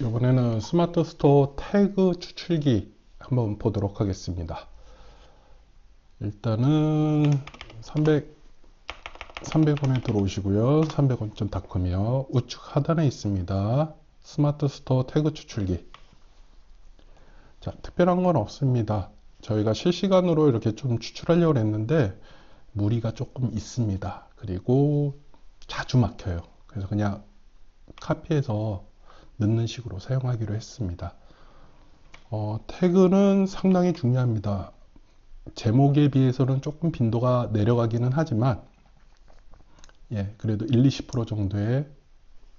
이번에는 스마트 스토어 태그 추출기 한번 보도록 하겠습니다. 일단은 300 300원에 들어오시고요. 300원점닷컴이요. 우측 하단에 있습니다. 스마트 스토어 태그 추출기. 자, 특별한 건 없습니다. 저희가 실시간으로 이렇게 좀 추출하려고 했는데 무리가 조금 있습니다. 그리고 자주 막혀요. 그래서 그냥 카피해서 넣는 식으로 사용하기로 했습니다. 어, 태그는 상당히 중요합니다. 제목에 비해서는 조금 빈도가 내려가기는 하지만 예, 그래도 1, 20% 정도의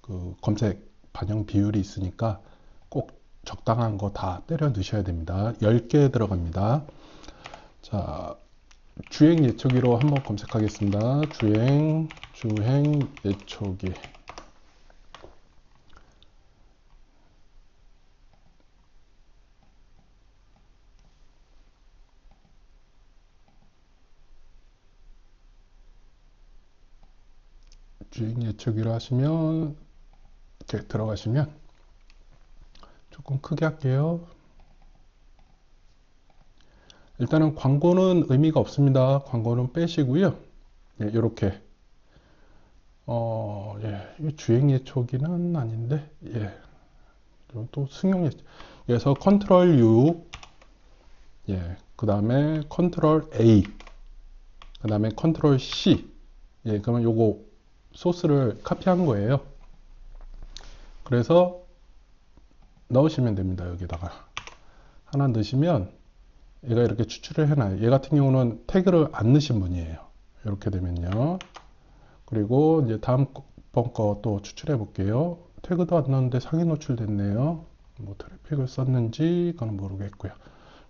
그 검색 반영 비율이 있으니까 꼭 적당한 거 다 때려 넣으셔야 됩니다. 10개 들어갑니다. 자, 주행 예초기로 한번 검색하겠습니다. 주행, 주행 예초기. 주행 예측기로 하시면 이렇게 들어가시면 조금 크게 할게요. 일단은 광고는 의미가 없습니다. 광고는 빼시고요. 예, 이렇게 어, 예, 주행 예초기는 아닌데 예, 또 승용 예측. 그래서 컨트롤 U 예, 그 다음에 컨트롤 A 그 다음에 컨트롤 C 예, 그러면 요거 소스를 카피한 거예요. 그래서 넣으시면 됩니다. 여기다가 하나 넣으시면 얘가 이렇게 추출을 해놔요. 얘 같은 경우는 태그를 안 넣으신 분이에요. 이렇게 되면요. 그리고 이제 다음 번 거 또 추출해 볼게요. 태그도 안 넣었는데 상위 노출됐네요. 뭐 트래픽을 썼는지 그건 모르겠고요.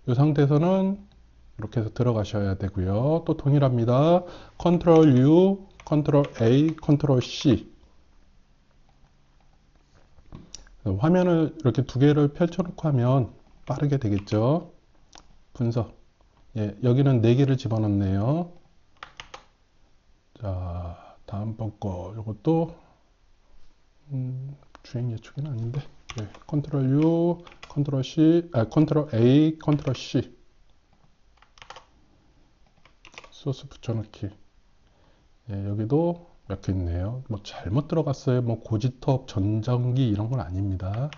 이 상태에서는 이렇게 해서 들어가셔야 되고요. 또 동일합니다. 컨트롤 U 컨트롤 A, 컨트롤 C. 화면을 이렇게 두 개를 펼쳐놓고 하면 빠르게 되겠죠. 분석. 예, 여기는 네 개를 집어넣네요. 자, 다음번 거, 이것도, 음, 주행 예측은 아닌데. 예, 컨트롤 U, 컨트롤 C, 아, 컨트롤 A, 컨트롤 C. 소스 붙여넣기. 예, 여기도 몇 개 있네요. 뭐 잘못 들어갔어요. 뭐 고지톱, 전정기 이런 건 아닙니다.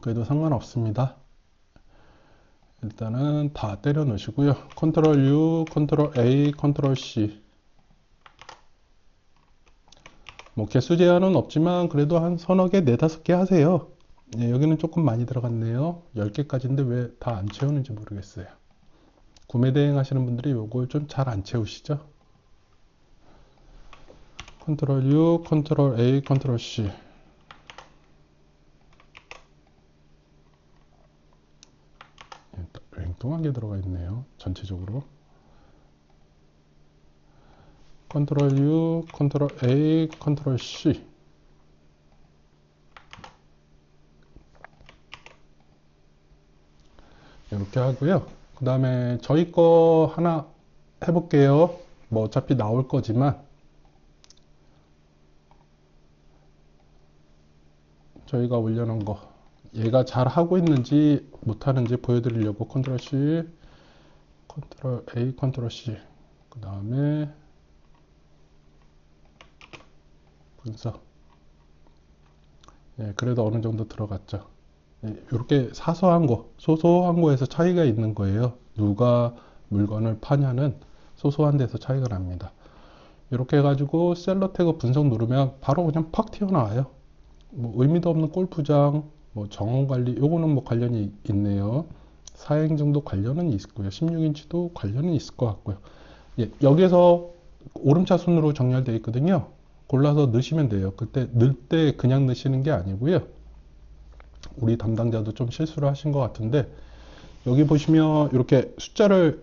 그래도 상관없습니다. 일단은 다 때려 넣으시고요. 컨트롤 U, 컨트롤 A, 컨트롤 C. 뭐 개수 제한은 없지만 그래도 한 서너 개, 네다섯 개 하세요. 예, 여기는 조금 많이 들어갔네요. 10개까지인데 왜 다 안 채우는지 모르겠어요. 구매 대행 하시는 분들이 이걸 좀 잘 안 채우시죠? 컨트롤 U, 컨트롤 A, 컨트롤 C. 엉뚱한 게 들어가 있네요. 전체적으로. 컨트롤 U, 컨트롤 A, 컨트롤 C. 이렇게 하고요. 그 다음에 저희 거 하나 해볼게요. 뭐 어차피 나올 거지만 저희가 올려놓은 거 얘가 잘 하고 있는지 못하는지 보여드리려고 컨트롤 C 컨트롤 A 컨트롤 C. 그 다음에 분석. 예, 그래도 어느 정도 들어갔죠. 예, 이렇게 사소한 거 소소한 거에서 차이가 있는 거예요. 누가 물건을 파냐는 소소한 데서 차이가 납니다. 이렇게 해가지고 셀러 태그 분석 누르면 바로 그냥 팍 튀어나와요 뭐 의미도 없는 골프장, 뭐 정원 관리, 요거는 뭐 관련이 있네요. 사행정도 관련은 있고요. 16인치도 관련은 있을 것 같고요. 예, 여기서 오름차순으로 정렬되어 있거든요. 골라서 넣으시면 돼요. 그때 넣을 때 그냥 넣으시는 게 아니고요. 우리 담당자도 좀 실수를 하신 것 같은데 여기 보시면 이렇게 숫자를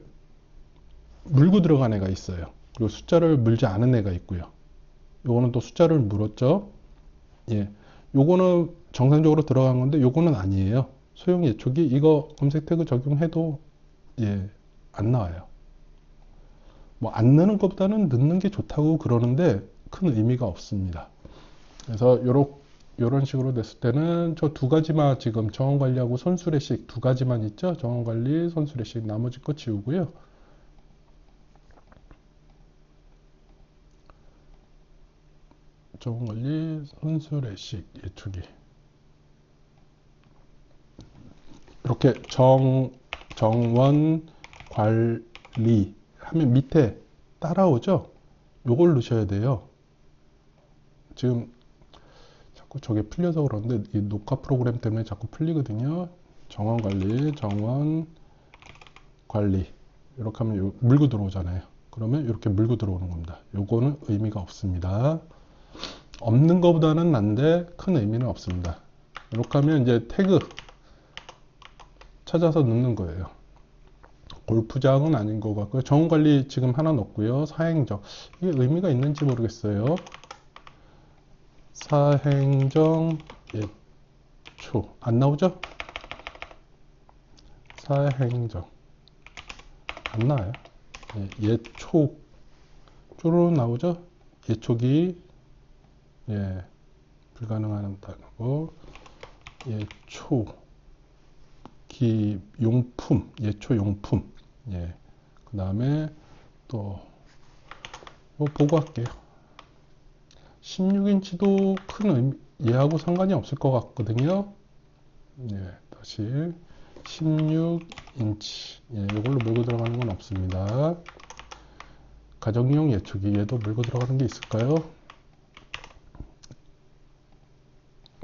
물고 들어간 애가 있어요. 그리고 숫자를 물지 않은 애가 있고요. 요거는 또 숫자를 물었죠. 예. 요거는 정상적으로 들어간 건데 요거는 아니에요. 소형 예초기 이거 검색 태그 적용해도 예, 안 나와요. 뭐 안 넣는 것보다는 넣는 게 좋다고 그러는데 큰 의미가 없습니다. 그래서 요렇게 이런 식으로 됐을 때는 저 두 가지만 지금 정원 관리하고 손수레식 두 가지만 있죠. 정원 관리, 손수레식 나머지 거 지우고요. 정원 관리, 손수레식 예초기 이렇게 정 정원 관리 하면 밑에 따라오죠. 요걸 넣으셔야 돼요. 지금 자꾸 저게 풀려서 그러는데 이 녹화 프로그램 때문에 자꾸 풀리거든요. 정원 관리, 정원 관리 이렇게 하면 요- 물고 들어오잖아요. 그러면 이렇게 물고 들어오는 겁니다. 요거는 의미가 없습니다. 없는 것보다는 난데 큰 의미는 없습니다. 이렇게 하면 이제 태그 찾아서 넣는 거예요. 골프장은 아닌 것 같고요. 정원관리 지금 하나 넣었고요. 사행정 이게 의미가 있는지 모르겠어요. 사행정 예초 안 나오죠? 사행정 안 나와요. 예, 예초 쪼로 나오죠? 예초기 예 불가능한 단어고 예초 기 용품 예초 용품 예. 그 다음에 또, 뭐 보고 할게요. 16인치도 큰 의미, 얘하고 상관이 없을 것 같거든요. 예, 다시 16인치. 예, 이걸로 물고 들어가는 건 없습니다. 가정용 예초기 얘도 물고 들어가는 게 있을까요?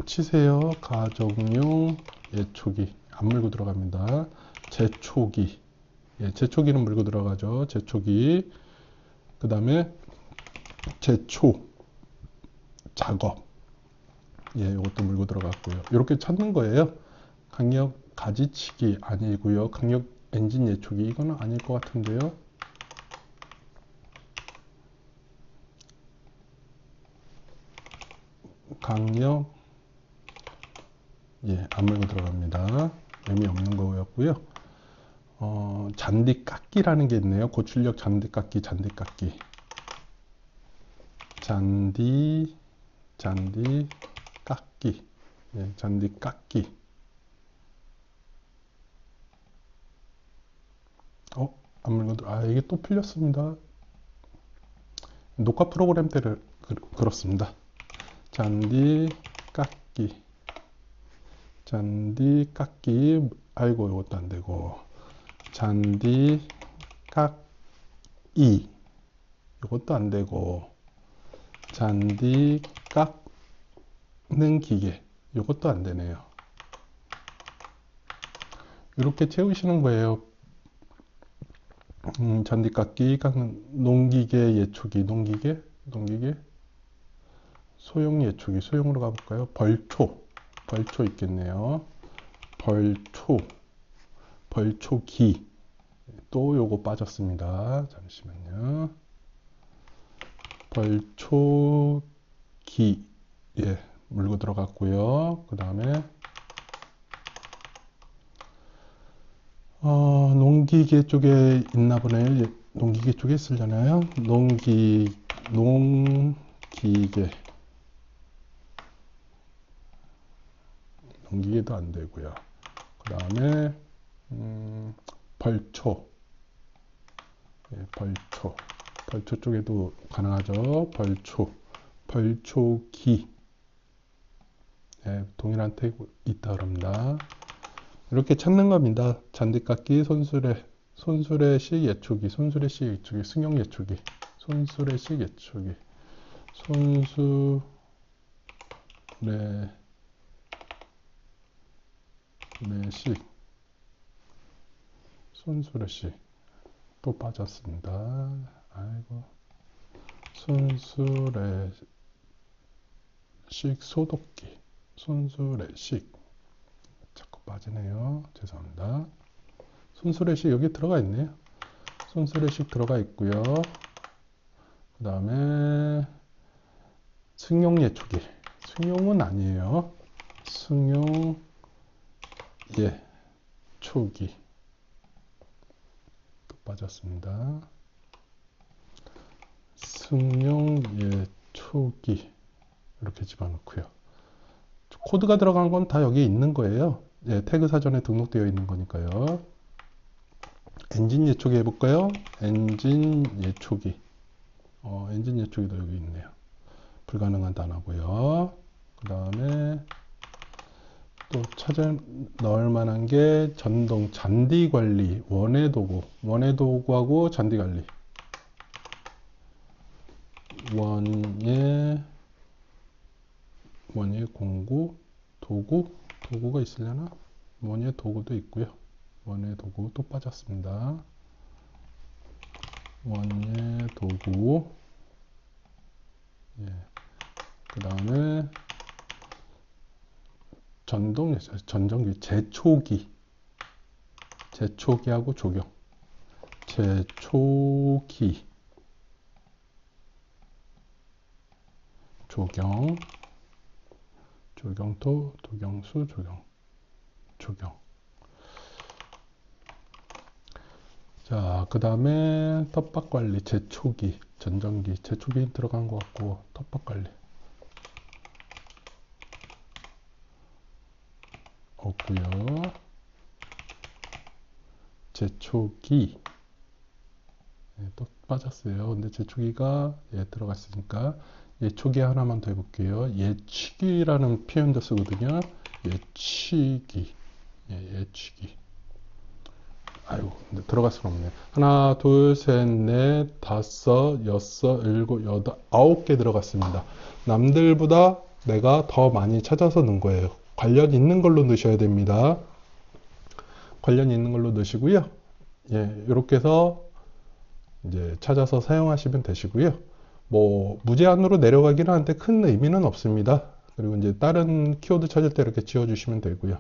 치세요. 가정용 예초기. 안 물고 들어갑니다. 제초기. 예, 제초기는 물고 들어가죠. 제초기. 그 다음에 제초 작업. 예, 이것도 물고 들어갔고요. 이렇게 찾는 거예요. 강력 가지치기 아니고요. 강력 엔진 예초기 이거는 아닐 것 같은데요. 강력 예, 안 물고 들어갑니다. 의미 없는 거였고요. 어, 잔디 깎기라는 게 있네요. 고출력 잔디 깎기, 잔디 깎기. 잔디, 잔디 깎기. 예, 잔디 깎기. 어, 안 물고 들 아, 이게 또 풀렸습니다. 녹화 프로그램 때를 그, 그렇습니다. 잔디 깎기. 잔디 깎기. 아이고, 이것도 안 되고. 잔디 깎이 이것도 안 되고 잔디 깎는 기계 이것도 안 되네요. 이렇게 채우시는 거예요. 음, 잔디 깎기 깎는 농기계 예초기 농기계 농기계 소형 예초기 소형으로 가볼까요? 벌초 벌초 있겠네요. 벌초 벌초기 또 요거 빠졌습니다. 잠시만요. 벌초기 예 물고 들어갔고요. 그 다음에 어, 농기계 쪽에 있나 보네요. 예, 농기계 쪽에 있으려나요? 농기 농기계 농기계도 안 되고요. 그 다음에 음, 벌초. 예, 벌초. 벌초 쪽에도 가능하죠. 벌초. 벌초기. 예, 동일한 태그 있다 그럽니다. 이렇게 찾는 겁니다. 잔디깎기, 손수레, 손수레식 예초기, 손수레식 예초기, 승용 예초기, 손수레식 예초기, 손수레, 레식, 손수레식 또 빠졌습니다. 아이고 손수레식 소독기 손수레식 자꾸 빠지네요. 죄송합니다. 손수레식 여기 들어가 있네요. 손수레식 들어가 있고요. 그 다음에 승용 예초기 승용은 아니에요. 승용 예 초기 빠졌습니다. 승용 예 초기 이렇게 집어넣고요. 코드가 들어간 건 다 여기 있는 거예요. 예, 태그 사전에 등록되어 있는 거니까요. 엔진 예초기 해볼까요? 엔진 예초기. 어, 엔진 예초기도 여기 있네요. 불가능한 단어고요. 그 다음에 또 찾아 넣을 만한 게 전동 잔디 관리, 원예 도구, 원예 도구하고 잔디 관리. 원예 원예 공구 도구 도구가 있으려나? 원예 도구도 있고요. 원예 도구 또 빠졌습니다. 원예 도구 예. 그 다음에 전동 전정기 제초기. 제초기하고 조경. 제초기. 조경. 조경토 도경수 조경 조경. 자, 그 다음에 텃밭 관리, 제초기, 전정기, 제초기 들어간 것 같고, 텃밭 관리. 없고요. 제초기. 예, 또 빠졌어요. 근데 제초기가 예, 들어갔으니까 예초기 하나만 더 해볼게요. 예치기라는 표현도 쓰거든요. 예치기. 예, 예치기. 근데 들어갈 수가 없네. 하나, 둘, 셋, 넷, 다섯, 여섯, 일곱, 여덟, 아홉 개 들어갔습니다. 남들보다 내가 더 많이 찾아서 넣은 거예요. 관련 있는 걸로 넣으셔야 됩니다. 관련 있는 걸로 넣으시고요. 예, 이렇게 해서 이제 찾아서 사용하시면 되시고요. 뭐 무제한으로 내려가기는 하는데 큰 의미는 없습니다. 그리고 이제 다른 키워드 찾을 때 이렇게 지워주시면 되고요.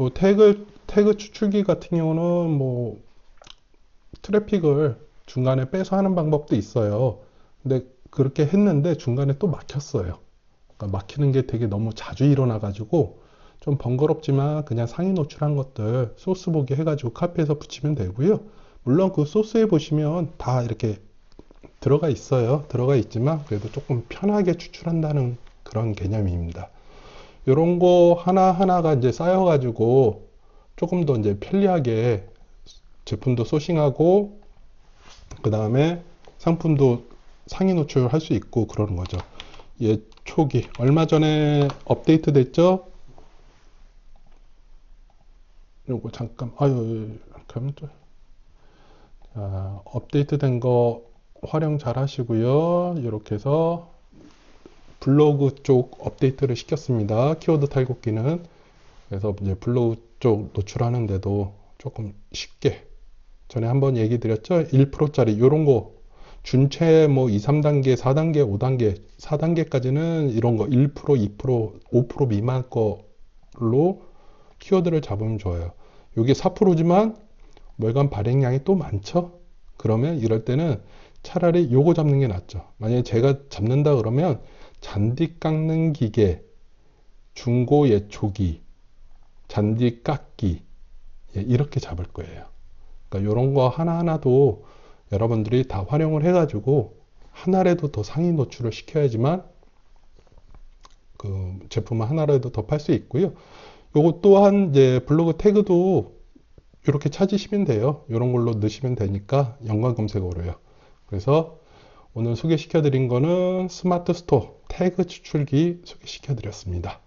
요 태그 태그 추출기 같은 경우는 뭐 트래픽을 중간에 빼서 하는 방법도 있어요. 근데 그렇게 했는데 중간에 또 막혔어요. 그러니까 막히는 게 되게 너무 자주 일어나 가지고 좀 번거롭지만 그냥 상위 노출한 것들 소스 보기 해가지고 카피해서 붙이면 되고요. 물론 그 소스에 보시면 다 이렇게 들어가 있어요. 들어가 있지만 그래도 조금 편하게 추출한다는 그런 개념입니다. 이런 거 하나하나가 이제 쌓여가지고 조금 더 이제 편리하게 제품도 소싱하고 그 다음에 상품도 상위 노출할 수 있고 그러는 거죠. 예, 초기 얼마 전에 업데이트 됐죠? 요거 잠깐 아유 그러면 또 자, 업데이트 된 거 활용 잘 하시고요. 이렇게 해서 블로그 쪽 업데이트를 시켰습니다. 키워드 탈곡기는. 그래서 이제 블로그 쪽 노출하는데도 조금 쉽게. 전에 한번 얘기 드렸죠? 1%짜리 이런 거 준체 뭐 2, 3단계, 4단계, 5단계, 4단계까지는 이런 거 1%, 2%, 5% 미만 걸로 키워드를 잡으면 좋아요. 이게 4%지만 월간 발행량이 또 많죠? 그러면 이럴 때는 차라리 요거 잡는 게 낫죠. 만약에 제가 잡는다 그러면 잔디 깎는 기계, 중고 예초기, 잔디 깎기 예, 이렇게 잡을 거예요. 그러니까 이런 거 하나하나도 여러분들이 다 활용을 해가지고 하나라도 더 상위 노출을 시켜야지만 그 제품을 하나라도 더 팔 수 있고요. 요거 또한 이제 블로그 태그도 이렇게 찾으시면 돼요. 이런 걸로 넣으시면 되니까 연관 검색어로요. 그래서 오늘 소개시켜 드린 거는 스마트 스토어 태그 추출기 소개시켜 드렸습니다.